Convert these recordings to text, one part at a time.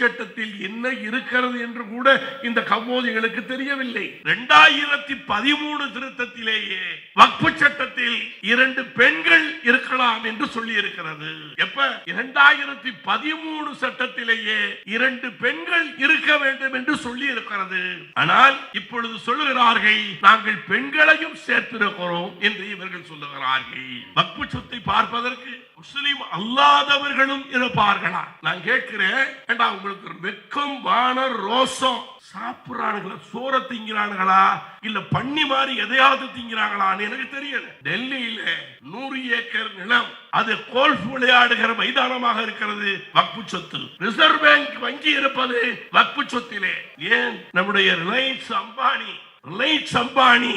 சட்டத்தில் என்ன இருக்கிறது என்று கூட இந்த கம்போதிகளுக்கு தெரியவில்லை. இரண்டாயிரத்தி பதிமூணு திருத்தத்திலேயே வக்பு சட்டத்தில் இரண்டு பெண்கள் இருக்கலாம் என்று சொல்லி இருக்கிறது எப்ப? இரண்டாயிரத்தி பதிமூணு சட்டத்திலேயே இரண்டு பெண்கள் இருக்க வேண்டும் என்று சொல்லி இருக்கிறது ஆனால் இப்பொழுது சொல்லுகிறார்கள் நாங்கள் பெண்களையும் சேர்த்திருக்கிறோம் என்று இவர்கள் சொல்லுகிறார்கள். வக்பு சொத்தை பார்ப்பதற்கு முஸ்லிம் அல்லாதவர்களும் இருப்பார்களா? நான் கேட்கிறேன் ஏண்டா உங்களுக்கு வெக்கம் வான ரோசம் சாப்பிடுறானுங்களா? சோற திங்கிறானுங்களா இல்ல பண்ணி மாதிரி எதையாவது திங்கிறாங்களான்னு எனக்கு தெரியல. டெல்லியில நூறு ஏக்கர் நிலம் அது கோல்ஃப் விளையாடுகிற மைதானமாக இருக்கிறது வக்பு சொத்து ரிசர்வ் பேங்க் வங்கி இருப்பது வக்பு சொத்திலே ஏன்? நம்முடைய ரிலையன்ஸ் அம்பானி ரிலையன்ஸ் அம்பானி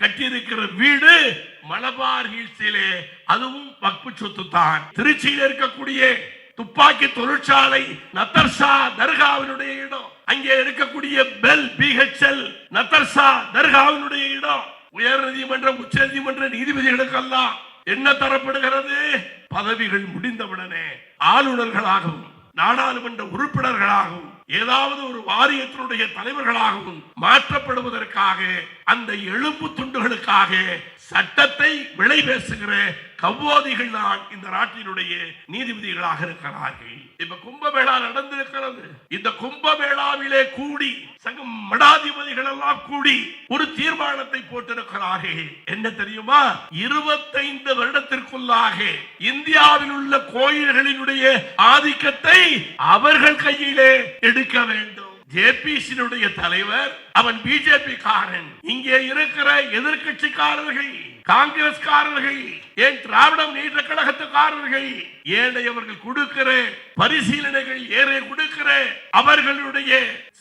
கட்டியிருக்கிற வீடு மலபார் ஹில்ஸிலே. அதுவும் வக்பு சொத்து தான். திருச்சியில் இருக்கக்கூடிய துப்பாக்கி தொழிற்சாலை நத்தர்ஷா தர்காவினுடைய இடம். அங்கே இருக்கக்கூடிய பெல் பிஹெச்எல் நத்தர்ஷா தர்காவினுடைய இடம். உயர் நீதிமன்றம் உச்ச நீதிமன்ற நீதிபதிகளுக்கெல்லாம் என்ன தரப்படுகிறது? பதவிகள் முடிந்தவுடனே ஆளுநர்களாகவும் நாடாளுமன்ற உறுப்பினர்களாகவும் ஏதாவது ஒரு வாரியத்தினுடைய தலைவர்களாகவும் மாற்றப்படுவதற்காக அந்த எலும்பு துண்டுகளுக்காக சட்டத்தை விலை பேசுகிற கவ்வாதிகள் தான் இந்த நாட்டினுடைய நீதிபதிகளாக இருக்கிறார்கள். இப்ப கும்பமேளா நடந்திருக்கிறது. இந்த கும்பமேளாவிலே கூடி சங்கம் மடாதிபதிகள் எல்லாம் கூடி ஒரு தீர்மானத்தை போட்டிருக்கிறார்கள். என்ன தெரியுமா? இருபத்தைந்து வருடத்திற்குள்ளாக இந்தியாவில் உள்ள கோயில்களினுடைய ஆதிக்கத்தை அவர்கள் கையிலே எடுக்க வேண்டும். ஜேபிசியினுடைய தலைவர் அவன் பிஜேபி காரன் இங்கே இருக்கிற எதிர்கட்சிக்காரர்கள் காங்கிரஸ்காரர்கள் ஏன் திராவிடம் முன்னேற்ற கழகத்துக்காரர்கள் ஏழையவர்கள் கொடுக்கிற பரிசீலனைகள் ஏறே கொடுக்கிற அவர்களுடைய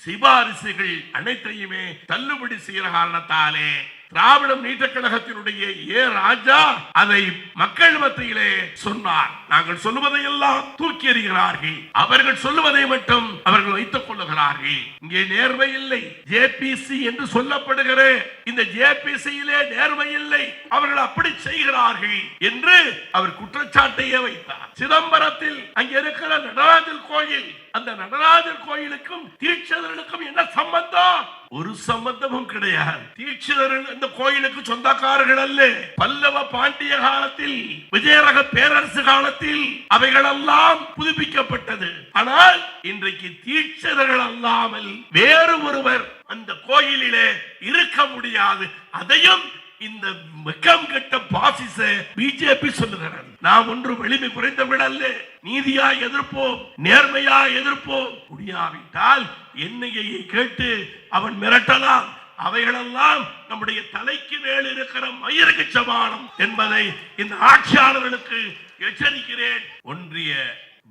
சிபாரிசுகள் அனைத்தையுமே தள்ளுபடி செய்கிற காரணத்தாலே திராவிடம் முன்னேற்ற கழகத்தினுடைய ஏ ராஜா அதை மக்கள் மத்தியிலே சொன்னார். நாங்கள் சொல்லுவதை எல்லாம் தூக்கி எறிகிறார்கள். அவர்கள் சொல்லுவதை மட்டும் அவர்கள் வைத்துக் கொள்ளுகிறார்கள். இங்கே நேர்மை இல்லை. ஜேபிசி என்று சொல்லப்படுகிற இந்த ஜேபிசியிலே நேர்மை இல்லை. அவர்கள் அப்படி செய்கிறார்கள் என்று அவர் குற்றச்சாட்டையே வைத்தார். சிதம்பரத்தில் அங்கே இருக்கிற நடராஜர் கோயில். அந்த நடராஜர் கோயிலுக்கும் தீட்சிதர்களுக்கும் என்ன சம்பந்தம்? ஒரு சம்பந்தமும் கிடையாது. தீட்சிதர்கள் இந்த கோயிலுக்கு சொந்தக்காரர்கள் அல்ல பல்லவ பாண்டிய காலத்தில் விஜயரக பேரரசு காலத்தில் அவைகளெல்லாம் புதுப்பிக்கப்பட்டது. ஆனால் இன்றைக்கு தீட்சிதர்கள் அல்லாமல் வேறு ஒருவர் அந்த கோயிலிலே இருக்க முடியாது. அதையும் இந்த மிகம் கெட்ட பாசிச பிஜேபி சொல்லுகிறது நாம் ஒன்று எளிமை குறைந்தவர்கள் அல்ல. நீதியா எதிர்ப்போம் நேர்மையா எதிர்ப்போம். முடியாவிட்டால் என்னையை கேட்டு அவன் மிரட்டலாம். அவைகளெல்லாம் நம்முடைய தலைக்கு மேல் இருக்கிற மயிருக்கு சமானம் என்பதை இந்த ஆட்சியாளர்களுக்கு எச்சரிக்கிறேன். ஒன்றிய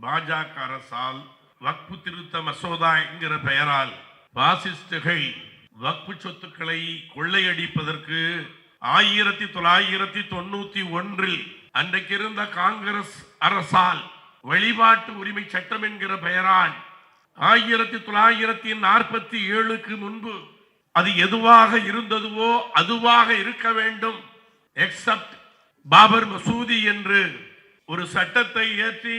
பாஜக அரசால் வக்பு திருத்த மசோதா என்கிற பெயரால் பாசிஸ்டுகள் வக்பு சொத்துக்களை கொள்ளையடிப்பதற்கு ஆயிரத்தி தொள்ளாயிரத்தி தொண்ணூத்தி ஒன்றில் அன்றைக்கு இருந்த காங்கிரஸ் அரசால் வழிபாட்டு உரிமை சட்டம் என்கிற பெயரால் ஆயிரத்தி தொள்ளாயிரத்தி நாற்பத்தி ஏழுக்கு முன்பு அது எதுவாக இருந்ததுவோ அதுவாக இருக்க வேண்டும். எக்ஸப்ட் பாபர் மசூதி என்று ஒரு சட்டத்தை ஏற்றி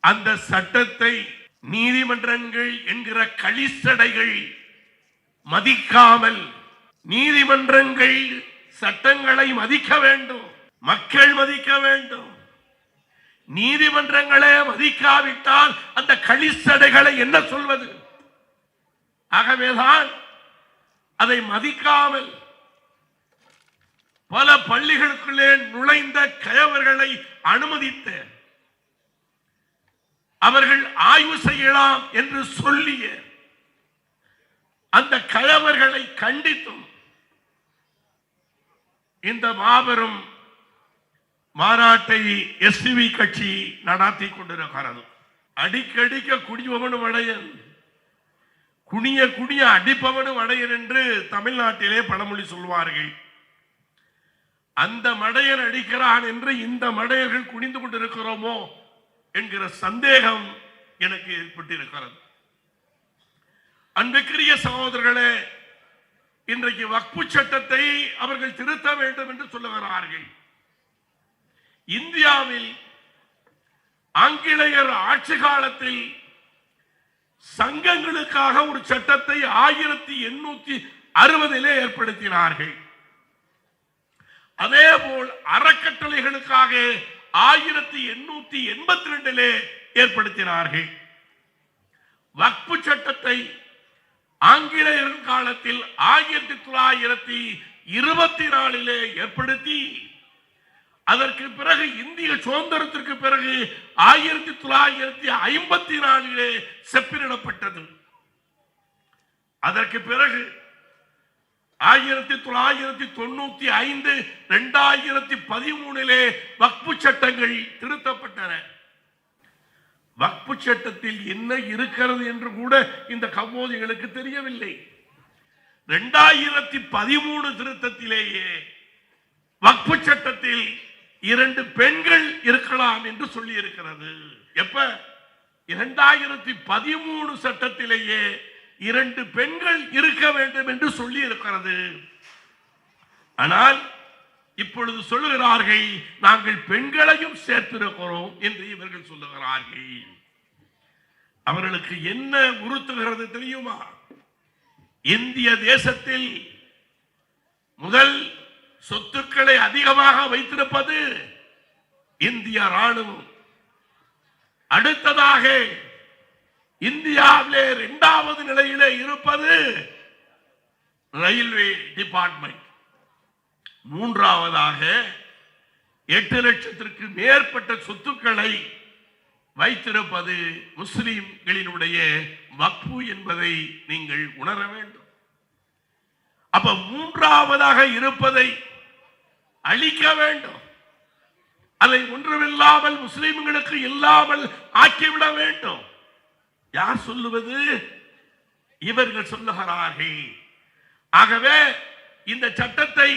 அந்த சட்டத்தை நீதிமன்றங்கள் என்கிற களிசடைகள் மதிக்காமல் நீதிமன்றங்கள் சட்டங்களை மதிக்க வேண்டும். மக்கள் மதிக்க வேண்டும். நீதிமன்றங்களே மதிக்காவிட்டால் அந்த களிசடைகளை என்ன சொல்வது? ஆகவேதான் அதை மதிக்காமல் பல பள்ளிகளுக்குள்ளே நுழைந்த கயவர்களை அனுமதித்த அவர்கள் ஆய்வு செய்யலாம் என்று சொல்லிய அந்த கழவர்களை கண்டித்தும் இந்த மாபெரும் மாநாட்டை எஸ்டிவி கட்சி நடாத்தி கொண்டிருக்கிறது. அடிக்கடிக்க குடிபவனும் வடையன் குனிய குனிய அடிப்பவனும் வடையன் என்று தமிழ்நாட்டிலே பழமொழி சொல்வார்கள். அந்த மடையன் அடிக்கிறான் என்று இந்த மடையர்கள் குனிந்து கொண்டிருக்கிறோமோ என்கிற சந்தேகம் எனக்கு ஏற்பட்டிருக்கிறது. அன்புக்குரிய சகோதரர்களே இன்றைக்கு வக்பு சட்டத்தை அவர்கள் திருத்த வேண்டும் என்று சொல்லுகிறார்கள். இந்தியாவில் ஆங்கிலேயர் ஆட்சி காலத்தில் சங்கங்களுக்காக ஒரு சட்டத்தை ஆயிரத்தி எண்ணூத்தி அறுபதிலே ஏற்படுத்தினார்கள். அதே போல் அறக்கட்டளைகளுக்காக ஆயிரத்தி எண்ணூத்தி எண்பத்தி ரெண்டிலே ஏற்படுத்தினார்கள். வக்பு சட்டத்தை ஆங்கிலேயர் காலத்தில் ஆயிரத்தி தொள்ளாயிரத்தி இருபத்தி நாலிலே ஏற்படுத்தி அதற்கு பிறகு இந்திய சுதந்திரத்திற்கு பிறகு ஆயிரத்தி தொள்ளாயிரத்தி ஐம்பத்தி நாலிலே செப்பிடப்பட்டது அதற்கு பிறகு ஆயிரத்தி தொள்ளாயிரத்தி தொண்ணூத்தி ஐந்து இரண்டாயிரத்தி பதிமூணிலே வக்பு சட்டங்கள் திருத்தப்பட்டன. வக்பு சட்டத்தில் என்ன இருக்கிறது என்று கூட இந்த கம்போதிகளுக்கு தெரியவில்லை. இரண்டாயிரத்தி பதிமூணு திருத்தத்திலேயே வக்பு சட்டத்தில் இரண்டு பெண்கள் இருக்கலாம் என்று சொல்லி இருக்கிறது எப்ப? இரண்டாயிரத்தி பதிமூணு சட்டத்திலேயே இரண்டு பெண்கள் இருக்க வேண்டும் என்று சொல்லி இருக்கிறது ஆனால் இப்பொழுது சொல்லுகிறார்கள் நாங்கள் பெண்களையும் சேர்த்திருக்கிறோம் என்று இவர்கள் சொல்லுகிறார்கள். அவர்களுக்கு என்ன உறுத்துகிறது தெரியுமா? இந்திய தேசத்தில் முதல் சொத்துக்களை அதிகமாக வைத்திருப்பது இந்திய ராணுவம் அடுத்ததாக இந்தியாவிலே இரண்டாவது நிலையிலே இருப்பது ரயில்வே டிபார்ட்மெண்ட். மூன்றாவதாக எட்டு லட்சத்திற்கு மேற்பட்ட சொத்துக்களை வைத்திருப்பது முஸ்லிம்களினுடைய வக்பு என்பதை நீங்கள் உணர வேண்டும். அப்ப மூன்றாவதாக இருப்பதை அழிக்க வேண்டும். அதை ஒன்றுமில்லாமல் முஸ்லிம்களுக்கு இல்லாமல் ஆக்கிவிட வேண்டும். யார் சொல்லுவது? இவர்கள் சொல்லுகிறார்கள். ஆகவே இந்த சட்டத்தை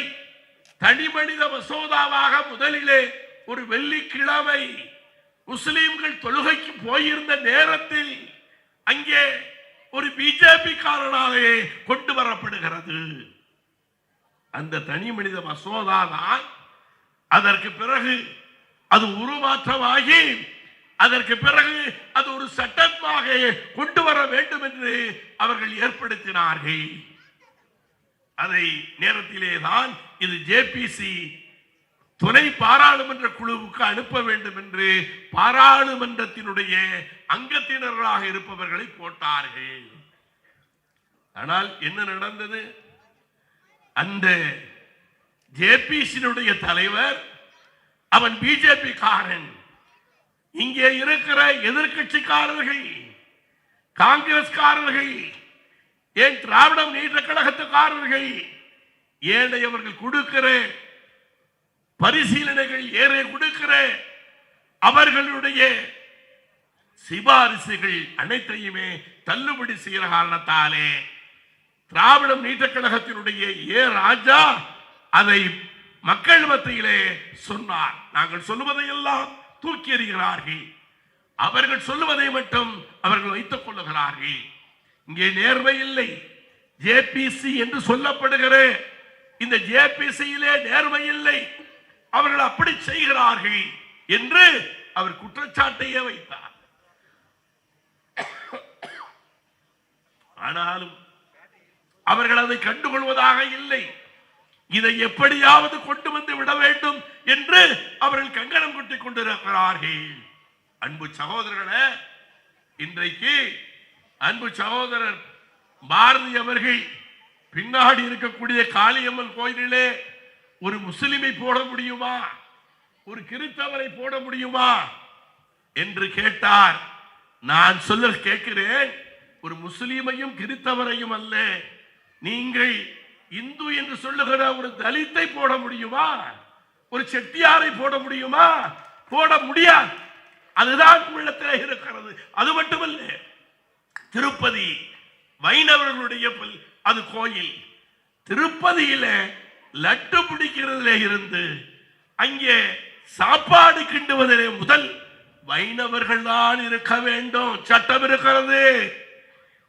தனி மனித மசோதாவாக முதலிலே ஒரு வெள்ளிக்கிழமை முஸ்லிம்கள் தொழுகைக்கு போயிருந்த நேரத்தில் அங்கே ஒரு பிஜேபி காரனாலே கொண்டு வரப்படுகிறது. அந்த தனி மனித மசோதா தான் அதற்கு பிறகு அது உருமாற்றமாகி அதற்கு பிறகு அது ஒரு சட்டமாக கொண்டு வர வேண்டும் என்று அவர்கள் ஏற்படுத்தினார்கள். அதை நேரத்திலே தான் இது ஜேபிசி துணை பாராளுமன்ற குழுவுக்கு அனுப்ப வேண்டும் என்று பாராளுமன்றத்தினுடைய அங்கத்தினர்களாக இருப்பவர்களை போட்டார்கள். ஆனால் என்ன நடந்தது? அந்த ஜேபிசியினுடைய தலைவர் அவன் பிஜேபி காரன் இங்கே இருக்கிற எதிர்கட்சிக்காரர்கள் காங்கிரஸ்காரர்கள் ஏன் திராவிடம் நீண்ட கழகத்துக்காரர்கள் ஏனையவர்கள் கொடுக்கிற பரிசீலனைகள் ஏறே கொடுக்கிற அவர்களுடைய சிபாரிசுகள் அனைத்தையுமே தள்ளுபடி செய்கிற காரணத்தாலே திராவிடம் நீட்ட கழகத்தினுடைய ஏ ராஜா அதை மக்கள் மத்தியிலே சொன்னார். நாங்கள் சொல்லுவதை எல்லாம் தூக்கி எறிகிறார்கள். அவர்கள் சொல்லுவதை மட்டும் அவர்கள் வைத்துக் கொள்ளுகிறார்கள். இங்கே நேர்மை இல்லை. ஜேபிசி என்று சொல்லப்படுகிற இந்த ஜேபிசியிலே நேர்மை இல்லை. அவர்கள் அப்படி செய்கிறார்கள் என்று அவர் குற்றச்சாட்டையே வைத்தார். ஆனாலும் அவர்கள் அதை கண்டுகொள்வதாக இல்லை. இதை எப்படியாவது கொண்டு வந்து விட வேண்டும் என்று அவர்கள் கங்கணம் கொட்டி கொண்டிருக்கிறார்கள். அன்பு சகோதரர்களே இன்றைக்கு அன்பு சகோதரர் பாரதி அவர்கள் பின்னாடி இருக்கக்கூடிய காளியம்மன் கோயிலிலே ஒரு முஸ்லிமை போட முடியுமா? ஒரு கிறித்தவரை போட முடியுமா? என்று கேட்டார். நான் சொல்ல கேட்கிறேன் ஒரு முஸ்லீமையும் கிறித்தவரையும் அல்ல. நீங்கள் இந்து என்று சொல்லுகிற ஒரு தலித்தை போட முடியுமா? ஒரு செட்டியாரை போட முடியுமா? போட முடியாது. அதுதான் உள்ளத்தில் இருக்கிறது. அது மட்டுமல்ல திருப்பதி வைணவர்களுடைய அது கோயில். திருப்பதியில லட்டு பிடிக்கிறதுல இருந்து அங்கே சாப்பாடு கிண்டுவதிலே முதல் வைணவர்கள் தான் இருக்க வேண்டும். சட்டம் இருக்கிறது.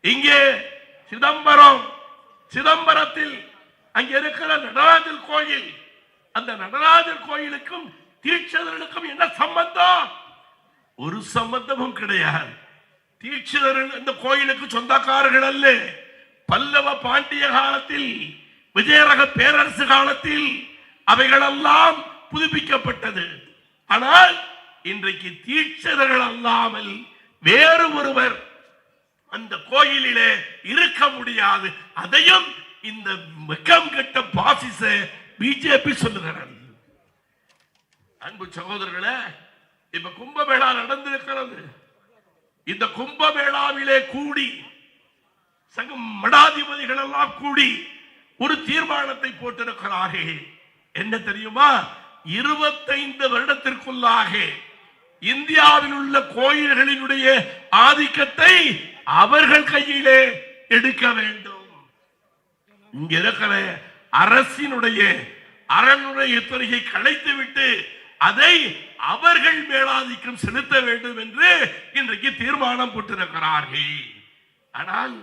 இங்கே சிதம்பரம் சிதம்பரத்தில் அங்கே இருக்கிற நடராஜர் கோயில். அந்த நடராஜர் கோயிலுக்கும் தீட்சிதர்களுக்கும் என்ன சம்பந்தம்? ஒரு சம்பந்தமும் கிடையாது. தீட்சிதர்கள் இந்த கோயிலுக்கு சொந்தக்காரர்கள் அல்ல. பல்லவ பாண்டிய காலத்தில் விஜயரக பேரரசு காலத்தில் அவைகளெல்லாம் புதுப்பிக்கப்பட்டது. ஆனால் இன்றைக்கு தீட்சிதர்கள் அல்லாமல் வேறு ஒருவர் அந்த கோயிலிலே இருக்க முடியாது. அதையும் இந்த வெக்கம் கெட்ட பாசிச பிஜேபி சொல்லுகிறது. அன்பு சகோதரர்களே இப்ப கும்பமேளா நடந்திருக்கிறது. இந்த கும்பமேளாவிலே கூடி சங்கம் மடாதிபதிகள் எல்லாம் கூடி ஒரு தீர்மானத்தை போட்டிருக்கிறார்கள் என்ன தெரியுமா? இருபத்தைந்து வருடத்திற்குள்ளாக இந்தியாவில் உள்ள கோயில்களினுடைய ஆதிக்கத்தை அவர்கள் கையிலே எடுக்க வேண்டும். இங்க இருக்கிற அரசினுடைய அரணுடைய துறையை கலைத்து விட்டு அதை அவர்கள் மேலாதிக்கம் செலுத்த வேண்டும் என்று இன்றைக்கு தீர்மானம் போட்டிருக்கிறார்கள். ஆனால்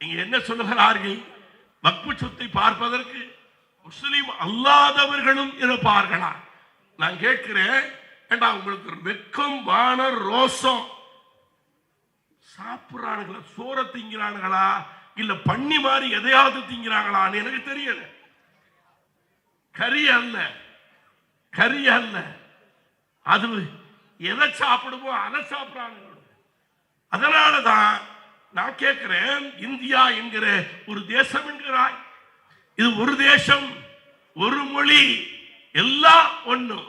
இங்க என்ன சொல்லுகிறார்கள்? வக்பு சொத்தை பார்ப்பதற்கு முஸ்லிம் அல்லாதவர்களும் இருப்பார்களா? நான் கேட்கிறேன் ஏண்டா உங்களுக்கு ஒரு வெக்கம் வான ரோசம் சாப்பிடுறானுங்களா? சோற திங்கிறானுங்களா? இல்ல பண்ணி மாதிரி எதையாவது திங்கிறாங்களான்னு எனக்கு தெரியல. கறி அல்ல. கறி அல்ல. அது எதை சாப்பிடுமோ அதை சாப்பிடுறானுங்க அதனாலதான் நான் கேட்கிறேன் இந்தியா என்கிற ஒரு தேசம் என்கிறாய். இது ஒரு தேசம் ஒரு மொழி எல்லாம் ஒண்ணு.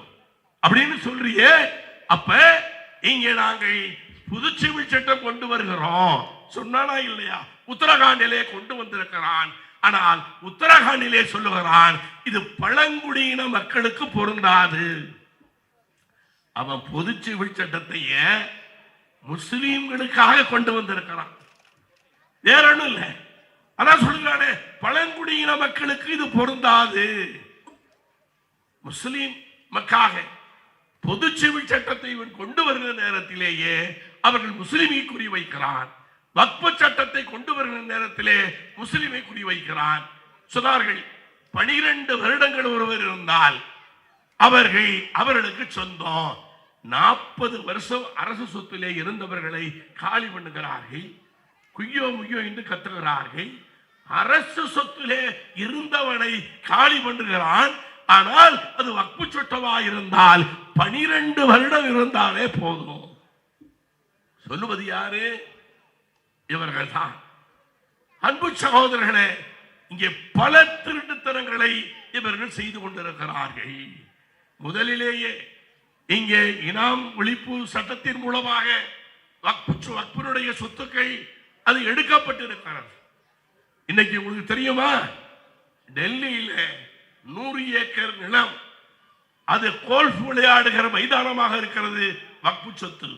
அப்படின்னு சொல்றியே அப்ப இங்க நாங்கள் புதுச்சிவில் சட்டம் கொண்டு வருகிறோம். சொன்னானா இல்லையா? உத்தரகாண்டிலே கொண்டு வந்திருக்கிறான். ஆனால் உத்தரகாண்டிலே சொல்லுகிறான் இது பழங்குடியின மக்களுக்கு பொருந்தாது. அவன் பொதுச்சிவில் சட்டத்தையே முஸ்லீம்களுக்காக கொண்டு வந்திருக்கிறான். வேற ஒண்ணும் இல்லை. அதான் சொல்லுறானே பழங்குடியின மக்களுக்கு இது பொருந்தாது. முஸ்லீம் மக்காக பொது சிவில் சட்டத்தை இவன் கொண்டு வருகிற நேரத்திலேயே அவர்கள் முஸ்லிமை குறி வைக்கிறான் வக்பு சட்டத்தை கொண்டு வருகிற நேரத்திலே முஸ்லிமை குறி வைக்கிறான் சொன்னார்கள் பனிரெண்டு வருடங்கள் ஒருவர் இருந்தால் அவர்கள் அவர்களுக்கு சொந்தம். நாற்பது வருஷம் அரசு சொத்திலே இருந்தவர்களை காலி பண்ணுகிறார்கள். குய்யோ முய்யோ என்று கத்துகிறார்கள். அரசு சொத்திலே இருந்தவனை காலி பண்ணுகிறான். ஆனால் அது வக்பு சொட்டமா இருந்தால் பனிரெண்டு வருடம் இருந்தாலே போதும். சொல்லுவது யாரு? இவர்கள் தான் அன்பு சகோதரர்களே இங்கே பல திருட்டுத்தனங்களை இவர்கள் செய்து கொண்டிருக்கிறார்கள். முதலிலேயே இங்கே இனாம் ஒழிப்பு சட்டத்தின் மூலமாக வக்பு வக்பினுடைய சொத்துக்கள் அது எடுக்கப்பட்டிருக்கிறது. இன்னைக்கு உங்களுக்கு தெரியுமா? டெல்லியில நூறு ஏக்கர் நிலம் அது கோல்ஃப் விளையாடுகிற மைதானமாக இருக்கிறது வக்பு சொத்து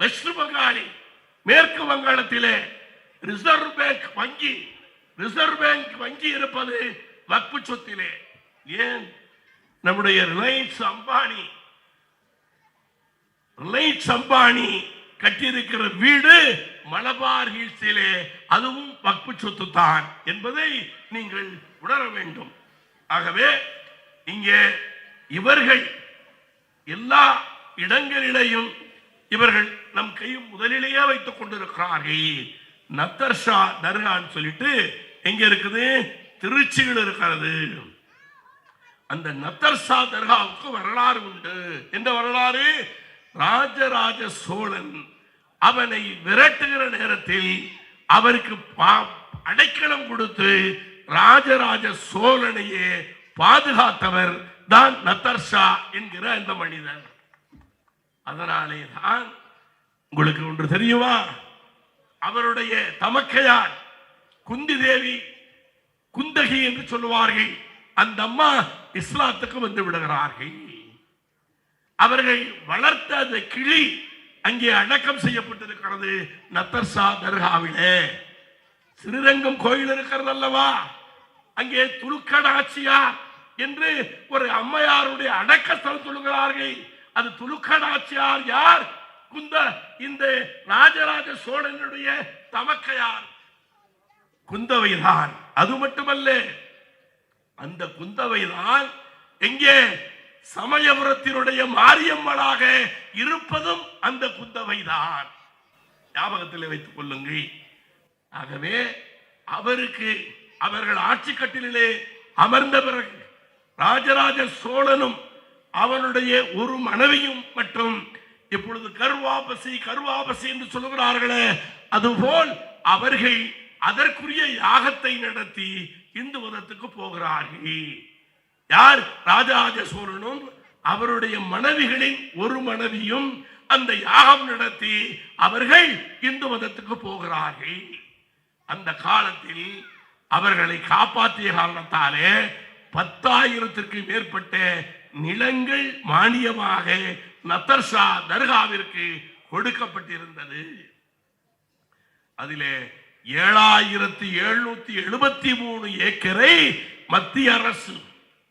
வெஸ்ட் பங்காளி மேற்கு வங்காளத்திலே ரிசர்வ் பேங்க் வங்கி ரிசர்வ் பேங்க் வங்கி இருப்பது வக்பு சொத்திலே ஏன்? நம்முடைய ரிலையன்ஸ் அம்பானி ரிலையன்ஸ் அம்பானி கட்டியிருக்கிற வீடு மலபார் ஹில்ஸிலே அதுவும் வக்பு சொத்து தான் என்பதை நீங்கள் உணர வேண்டும். ஆகவே இங்கே இவர்கள் எல்லா இடங்களிலேயும் இவர்கள் நம் கையும் முதலிலேயே வைத்துக் கொண்டிருக்கிறார்கள். நத்தர்ஷா தர்கான்னு சொல்லிட்டு எங்க இருக்குது? திருச்சியில் இருக்கிறது. அந்த நத்தர்ஷா தர்காவுக்கு வரலாறு உண்டு. எந்த வரலாறு? ராஜராஜ சோழன் அவனை விரட்டுகிற நேரத்தில் அவருக்கு பா- அடைக்கலம் கொடுத்து ராஜராஜ சோழனையே பாதுகாத்தவர் தான் நத்தர்ஷா என்கிற அந்த மனிதன். அதனாலே தான் உங்களுக்கு ஒன்று தெரியுமா? அவருடைய தமக்கையார் குந்தி தேவி குந்தகி என்று சொல்லுவார்கள். அந்த அம்மா இஸ்லாத்துக்கு வந்து விடுகிறார்கள். அவர்கள் வளர்த்த அந்த கிளி அங்கே அடக்கம் செய்யப்பட்டிருக்கிறது நத்தர்சா தர்காவிலே. ஸ்ரீரங்கம் கோயில் இருக்கிறது அல்லவா அங்கே துலுக்கடாட்சியார் என்று ஒரு அம்மையாருடைய அடக்கஸ்தலம் சொல்லுகிறார்கள். அது துலுக்கடாட்சியார் யார்? குந்த இந்த ராஜராஜ சோழனுடைய தமக்கையார். குந்தவைதான். அது மட்டுமல்ல அந்த குந்தவைதான் எங்கே சமயபுரத்தினுடைய மாரியம்மளாக இருப்பதும் அந்த குந்தவைதான். ஞாபகத்தில் வைத்துக் கொள்ளுங்கள். ஆகவே அவருக்கு அவர்கள் ஆட்சி கட்டிலே அமர்ந்த பிறகு ராஜராஜ சோழனும் அவனுடைய ஒரு மனைவியும் மற்றும் இப்பொழுது கருவாபசி கருவாபசி என்று சொல்லுகிறார்களே அதுபோல் அவர்கள் அதற்குரிய யாகத்தை நடத்தி இந்து மதத்துக்கு போகிறார்கள். யார் ராஜராஜ சோழனும் அவருடைய மனைவிகளின் ஒரு மனைவியும் அந்த யாகம் நடத்தி அவர்கள் இந்து மதத்துக்கு போகிறார்கள். அந்த காலத்தில் அவர்களை காப்பாற்றிய காரணத்தாலே பத்தாயிரத்திற்கு மேற்பட்ட நிலங்கள் மானியமாக நத்தர்ஷா தர்காவிற்கு கொடுக்கப்பட்டிருந்தது. அதிலே ஏழாயிரத்தி எழுநூத்தி எழுபத்தி மூணு ஏக்கரை மத்திய அரசு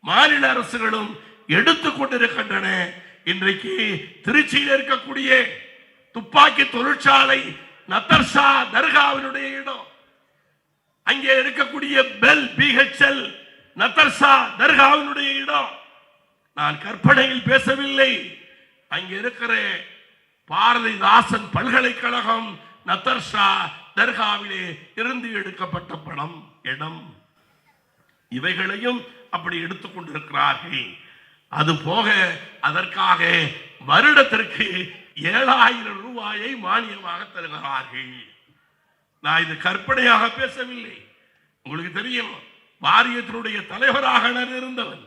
மாநில அரசுகளும் எடுத்துக் கொண்டிருக்கின்றன. இன்றைக்கு திருச்சியில் இருக்கக்கூடிய துப்பாக்கி தொழிற்சாலை நத்தர்ஷா தர்காவினுடைய இடம். அங்கே இருக்கக்கூடிய பெல் பிஹெச்எல் நத்தர்ஷா தர்காவினுடைய இடம். நான் கற்பனையில் பேசவில்லை. அங்கே இருக்கிற பாரதிதாசன் பல்கலைக்கழகம் நத்தர்ஷா தர்காவிலே இருந்து எடுக்கப்பட்ட படம் இடம். இவைகளையும் அப்படி எடுத்துக்கொண்டிருக்கிறார்கள் அது போக அதற்காக வருடத்திற்கு ஏழாயிரம் ரூபாயை மானியமாக தருகிறார்கள். நான் இது கற்பனையாக பேசவில்லை. உங்களுக்கு தெரியும் வாரியத்தினுடைய தலைவராக நான் இருந்தவன்.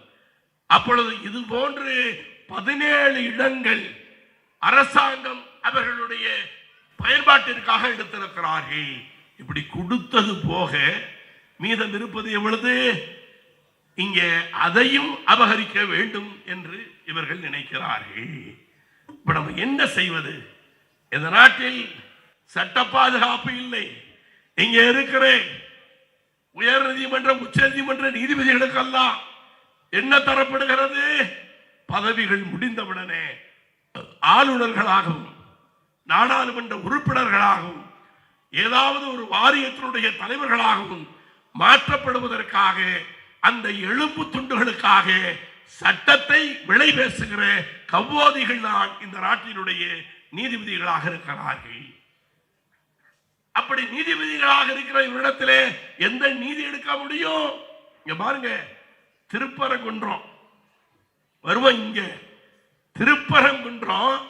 அப்பொழுது இது போன்று பதினேழு இடங்கள் அரசாங்கம் அவர்களுடைய பயன்பாட்டிற்காக எடுத்திருக்கிறார்கள். இப்படி கொடுத்தது போக மீதம் இருப்பது எவ்வளவு? இங்கே அதையும் அபகரிக்க வேண்டும் என்று இவர்கள் நினைக்கிறார்கள். இப்ப நம்ம என்ன செய்வது? இந்த நாட்டில் சட்ட பாதுகாப்பு இல்லை. இங்க இருக்கிற உயர் நீதிமன்றம் உச்ச நீதிமன்ற நீதிபதிகளுக்கெல்லாம் என்ன தரப்படுகிறது? பதவிகள் முடிந்தவுடனே ஆளுநர்களாகவும் நாடாளுமன்ற உறுப்பினர்களாகவும் ஏதாவது ஒரு வாரியத்தினுடைய தலைவர்களாகவும் மாற்றப்படுவதற்காக அந்த எலும்பு துண்டுகளுக்காக சட்டத்தை விலை பேசுகிற கவ்வோதிகள் தான் இந்த நாட்டினுடைய நீதிபதிகளாக இருக்கிறார்கள். அப்படி நீதிபதிகளாக இருக்கிற இவரிடத்திலே எந்த நீதி எடுக்க முடியும்? இங்க பாருங்க திருப்பரங்குன்றம். வருவோம் இங்க. திருப்பரங்குன்றம்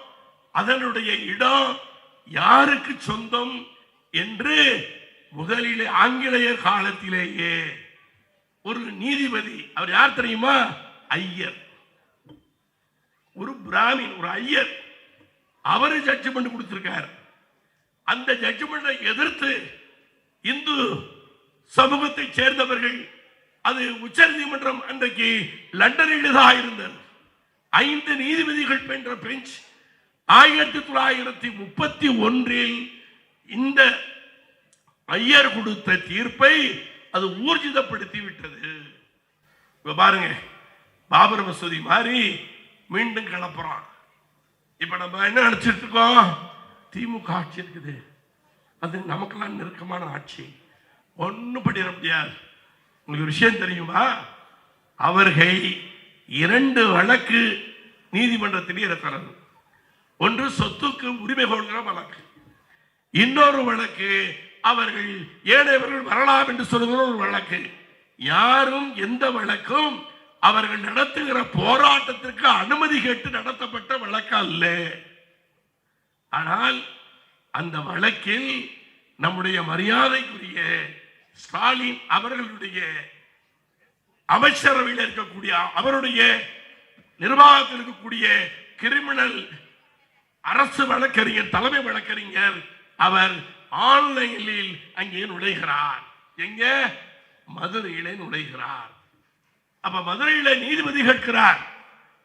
அதனுடைய இடம் யாருக்கு சொந்தம் என்று முதலிலே ஆங்கிலேயர் காலத்திலேயே ஒரு நீதிபதி அவர் யார் தெரியுமா? ஐயர். ஒரு பிராமின் ஒரு ஐயர். அவரு ஜட்ஜ்மெண்ட் கொடுத்திருக்கார். அந்த ஜட்ஜ்மெண்டை எதிர்த்து இந்து சமூகத்தை சேர்ந்தவர்கள் அது உச்ச நீதிமன்றம் அன்றைக்கு லண்டனில் தான் இருந்தது. ஐந்து நீதிபதிகள் பெற்ற பெஞ்ச் ஆயிரத்தி தொள்ளாயிரத்தி முப்பத்தி ஒன்றில் இந்த ஐயர் கொடுத்த தீர்ப்பை அது ஊர்ஜிதப்படுத்தி விட்டது இப்ப பாருங்க பாபர் மசூதி மாதிரி மீண்டும் கிளப்புறான். இப்ப நம்ம என்ன நினைச்சிட்டு இருக்கோம் திமுக ஆட்சி இருக்குது. அது நமக்கெல்லாம் நெருக்கமான ஆட்சி. ஒன்றும் பண்ணிட முடியாது. உங்களுக்கு விஷயம் தெரியுமா? அவர்கள் இரண்டு வழக்கு நீதிமன்றத்திலே இருக்கிறது ஒன்று சொத்துக்கு உரிமை கொள்கிற வழக்கு இன்னொரு வழக்கு அவர்கள் ஏனையவர்கள் வரலாம் என்று சொல்லுகிற ஒரு வழக்கு. யாரும் எந்த வழக்கும் அவர்கள் நடத்துகிற போராட்டத்திற்கு அனுமதி கேட்டு நடத்தப்பட்ட வழக்கு அல்ல. ஆனால் அந்த வழக்கில் நம்முடைய மரியாதைக்குரிய ஸ்டாலின் அவர்களுடைய அமைச்சரவையில் இருக்கக்கூடிய அவருடைய நிர்வாகத்தில் இருக்கக்கூடிய கிரிமினல் அரசு வழக்கறிஞர் தலைமை வழக்கறிஞர் அவர் ஆன்லைனில் அங்கே நுழைகிறார். எங்க? மதுரையிலே நுழைகிறார். அப்ப மதுரையில நீதிபதி கேட்கிறார்.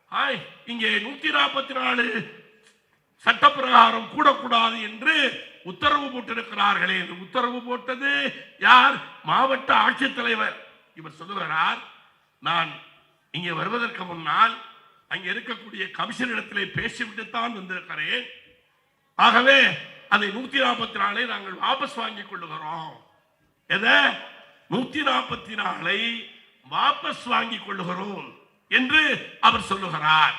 ஆய் இங்கே நூத்தி நாற்பத்தி நாலு சட்டப்பிரகாரம் கூடக்கூடாது என்று உத்தரவு போட்டிருக்கிறார்களே. என்று உத்தரவு போட்டது யார்? மாவட்ட ஆட்சித்தலைவர். இவர் சொல்லுகிறார் நான் இங்கே வருவதற்கு முன்னால் அங்கே இருக்கக்கூடிய கமிஷனிடத்திலே பேசிவிட்டுத்தான் வந்திருக்கிறேன். ஆகவே அதை நூத்தி நாற்பத்தி நாலை நாங்கள் வாபஸ் வாங்கிக் கொள்ளுகிறோம். எதை? நூத்தி நாற்பத்தி நாலை வாபஸ் வாங்கிக் கொள்ளுகிறோம் என்று அவர் சொல்லுகிறார்.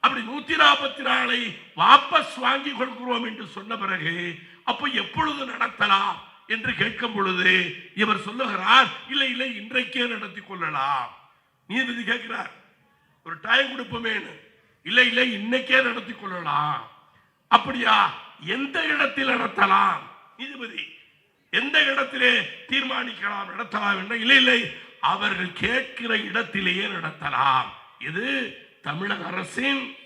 அப்படி நூத்தி நாற்பத்தி நாலை வாபஸ் வாங்கி கொள்கிறோம் என்று சொன்ன பிறகு அப்போ எப்பொழுது நடத்தலாம் என்று கேட்கும் பொழுது இவர் சொல்லுகிறார் இல்லை இல்லை இன்றைக்கே நடத்தி கொள்ளலாம். நீதிபதி கேட்கிறார் ஒரு டைம் கொடுப்போமேனு இல்லை இல்லை இன்னைக்கே நடத்தி கொள்ளலாம். அப்படியா? எந்த இடத்தில் நடத்தலாம்? நீதிபதி எந்த இடத்திலே தீர்மானிக்கலாம் நடத்தலாம் என்ற? இல்லை இல்லை. அவர்கள் கேட்கிற இடத்திலேயே நடத்தலாம். இது தமிழக அரசின்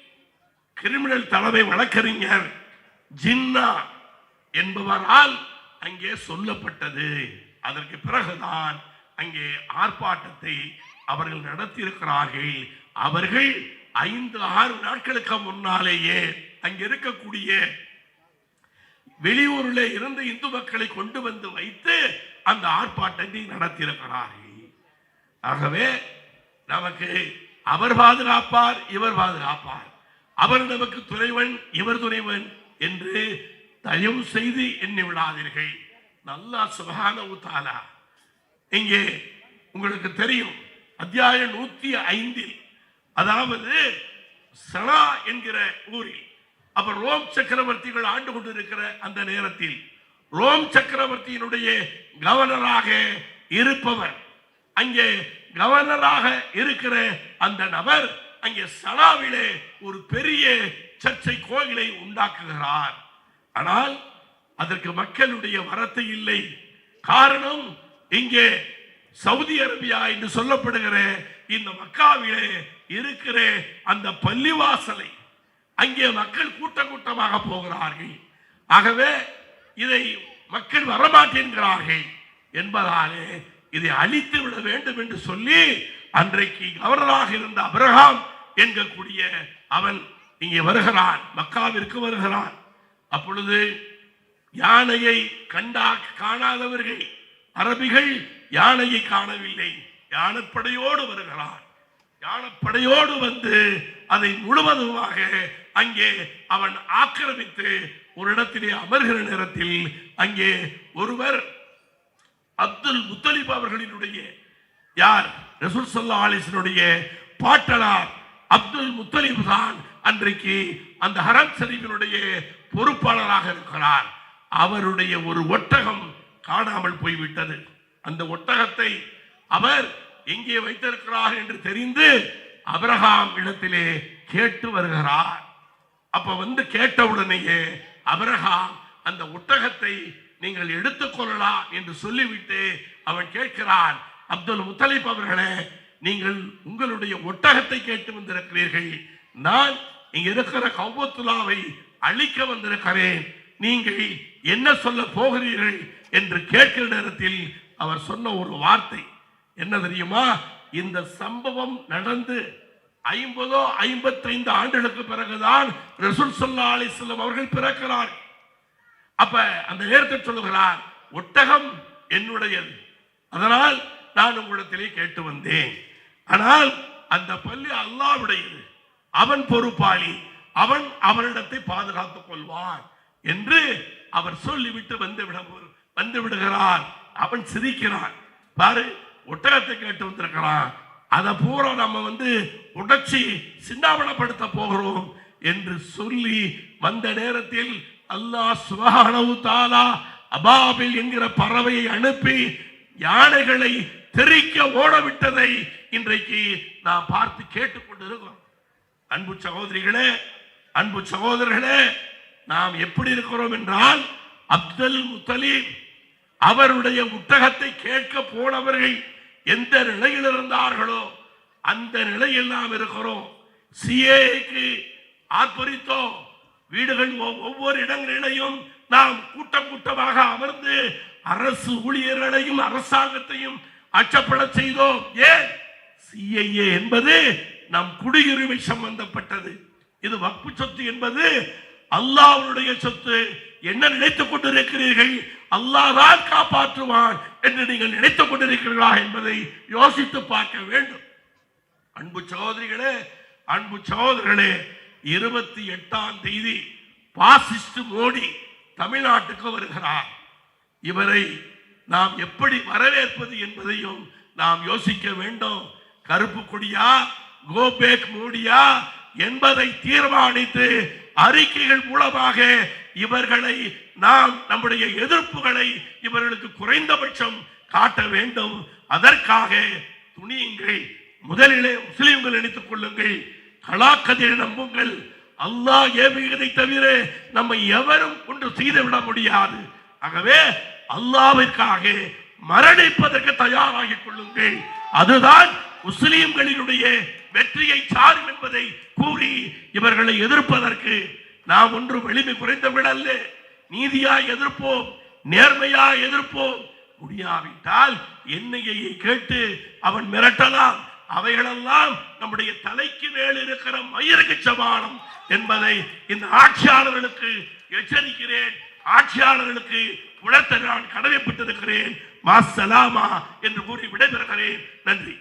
கிரிமினல் தலைமை வழக்கறிஞர் ஜின்னா என்பவரால் அங்கே சொல்லப்பட்டது. அதற்கு பிறகுதான் அங்கே ஆர்ப்பாட்டத்தை அவர்கள் நடத்தியிருக்கிறார்கள். அவர்கள் ஐந்து ஆறு நாட்களுக்கு முன்னாலேயே அங்கே இருக்கக்கூடிய வெளியூரில் இருந்து இந்து மக்களை கொண்டு வந்து வைத்து அந்த ஆர்ப்பாட்டத்தை நடத்தியிருக்கிறார்கள் ஆகவே நமக்கு அவர் பாதுகாப்பார் இவர் பாதுகாப்பார். அவர் நமக்கு துணைவன் இவர் துணைவன் என்று தயவு செய்து எண்ணி விடாதீர்கள். நல்லா சுகான ஊத்தாலா இங்கே உங்களுக்கு தெரியும் அத்தியாயம் நூத்தி ஐந்தில் அதாவது சனா என்கிற ஊரில் அப்ப ரோம் சக்கரவர்த்திகள் ஆண்டு கொண்டிருக்கிற அந்த நேரத்தில் ரோம் சக்கரவர்த்தியினுடைய கவர்னராக இருப்பவர். அங்கே கவர்னராக இருக்கிற அந்த நபர் அங்கே சனாவிலே ஒரு பெரிய சர்ச்சை கோயிலை உண்டாக்குகிறார். ஆனால் அதற்கு மக்களுடைய வரத்து இல்லை. காரணம் இங்கே சவுதி அரேபியா என்று சொல்லப்படுகிற இந்த மக்காவிலே இருக்கிற அந்த பள்ளிவாசலை அங்கே மக்கள் கூட்ட கூட்டமாக போகிறார்கள். ஆகவே இதை மக்கள் வரமாட்டேன்கிறார்கள் என்பதாலே இதை அழித்து விட வேண்டும் என்று சொல்லி அன்றைக்கு கவர்னராக இருந்த அபிரகாம் என்கக்கூடிய அவன் இங்கே வருகிறான் மக்காவிற்கு வருகிறான். அப்பொழுது யானையை கண்டா காணாதவர்கள் அரபிகள் யானையை காணவில்லை. யானைப்படையோடு வருகிறான். யானைப்படையோடு வந்து அதை முழுவதுமாக அங்கே அவன் ஆக்கிரமித்து ஒரு இடத்திலே அமர்கிற நேரத்தில் அங்கே ஒருவர் அப்துல் முத்தலிப் அவர்களினுடைய யார்? ரசூல் சல்லா அலிசனுடைய பாட்டலார் அப்துல் முத்தலிப் தான் அன்றைக்கு அந்த ஹரம் ஷரீஃபினுடைய பொறுப்பாளராக இருக்கிறார். அவருடைய ஒரு ஒட்டகம் காணாமல் போய்விட்டது. அந்த ஒட்டகத்தை அவர் எங்கே வைத்திருக்கிறார் என்று தெரிந்து அபிரகாம் இடத்திலே கேட்டு வருகிறார். அப்ப வந்து கேட்ட உடனேயே அபிரகாம் அந்த ஒட்டகத்தை நீங்கள் எடுத்துக்கொள்ளலாம் என்று சொல்லிவிட்டு அவன் கேட்கிறான் அப்துல் முத்தலிப் அவர்களே நீங்கள் உங்களுடைய ஒட்டகத்தை கேட்டு வந்திருக்கிறீர்கள். நான் இங்க இருக்கிற கௌபத்துலாவை அழிக்க வந்திருக்கிறேன். நீங்கள் என்ன சொல்ல போகிறீர்கள்? என்று கேட்கிற நேரத்தில் அவர் சொன்ன ஒரு வார்த்தை. என்ன தெரியுமா? இந்த சம்பவம் நடந்து ஐம்பதோ ஐம்பத்தைந்து ஆண்டுகளுக்கு பிறகுதான் ரசூல் சல்லா அலிஸ்லாம் அவர்கள் பிறக்கிறார் அப்ப அந்த நேரத்தில் சொல்லுகிறார் ஒட்டகம் என்னுடையது. அதனால் நான் உங்களிடத்திலே கேட்டு வந்தேன். ஆனால் அந்த பள்ளி அல்லாவுடையது அவன் பொறுப்பாளி அவன் அவனிடத்தை பாதுகாத்துக் கொள்வான் என்று அவர் சொல்லிவிட்டு வந்து விட வந்து விடுகிறார். அவன் சிரிக்கிறான். பாரு ஒட்டகத்தை கேட்டு வந்திருக்கிறான். அதை பூரா நம்ம வந்து உடைச்சி சிந்தாபனப்படுத்த போகிறோம் என்று சொல்லி வந்த நேரத்தில் அல்லாஹ் சுபஹானஹு தாலா அபாபில் என்கிற பறவையை அனுப்பி யானைகளை தெறிக்க ஓடவிட்டதை இன்றைக்கு நாம் பார்த்து கேட்டுக்கொண்டிருக்கிறோம் அன்பு சகோதரிகளே அன்பு சகோதரர்களே நாம் எப்படி இருக்கிறோம் என்றால் அப்துல் முத்தலீம் அவருடைய புத்தகத்தை கேட்க போனவர்கள் எந்த நிலையில் இருந்தார்களோ அந்த நிலையில் நாம் இருக்கிறோம். சிஏக்கு ஆர்ப்பரித்தோம். வீடுகள் ஒவ்வொரு இடங்களிலையும் நாம் கூட்டம் கூட்டமாக அமர்ந்து அரசு ஊழியர்களையும் அரசாங்கத்தையும் அச்சப்பட செய்தோம். ஏன்? சிஐஏ என்பது நம் குடியுரிமை சம்பந்தப்பட்டது. இது வக்பு சொத்து என்பது அல்லாவுடைய சொத்து என்ன நினைத்துக் கொண்டிருக்கிறீர்கள்? அல்லாஹ் தான் காப்பாற்றுவான் என்று நீங்கள் நினைத்துக் கொண்டிருக்கிறீர்களா என்பதை யோசித்து பார்க்க வேண்டும். அன்பு சகோதரிகளே அன்பு சகோதரர்களே இருபத்தி எட்டாம் தேதி பாசிஸ்ட் மோடி தமிழ்நாட்டுக்கு வருகிறார். இவரை நாம் எப்படி வரவேற்பது என்பதையும் நாம் யோசிக்க வேண்டும். கருப்பு கொடியா கோபேக் மோடியா என்பதை தீர்மானித்து அறிக்கைகள் மூலமாக இவர்களை நாம் நம்முடைய எதிர்ப்புகளை இவர்களுக்கு குறைந்தபட்சம் காட்ட வேண்டும். அதற்காக துணியுங்கள் முதலிலே முஸ்லீம்கள் நினைத்துக் கொள்ளுங்கள். கலாக்கதிரை நம்புங்கள். அல்லாஹ் ஏவுகிறதை தவிர நம்மை எவரும் ஒன்று செய்துவிட முடியாது. ஆகவே அல்லாவிற்காக மரணிப்பதற்கு தயாராகிக் கொள்ளுங்கள். அதுதான் முஸ்லிம்களினுடைய வெற்றியை சாரும் என்பதை கூறி இவர்களை எதிர்ப்பதற்கு நாம் ஒன்றும் எளிமை அல்ல. நீதியாய் எதிர்ப்போம் நேர்மையாய் எதிர்ப்போம். முடியாவிட்டால் எண்ணெயை கேட்டு அவன் மிரட்டலாம். அவைகளெல்லாம் நம்முடைய தலைக்கு மேல் இருக்கிற மயிருக்கு சமானம் என்பதை இந்த ஆட்சியாளர்களுக்கு எச்சரிக்கிறேன். ஆட்சியாளர்களுக்கு உணர்த்த நான் கடமைப்பட்டிருக்கிறேன். மாசலாமா என்று கூறி விடைபெறுகிறேன். நன்றி.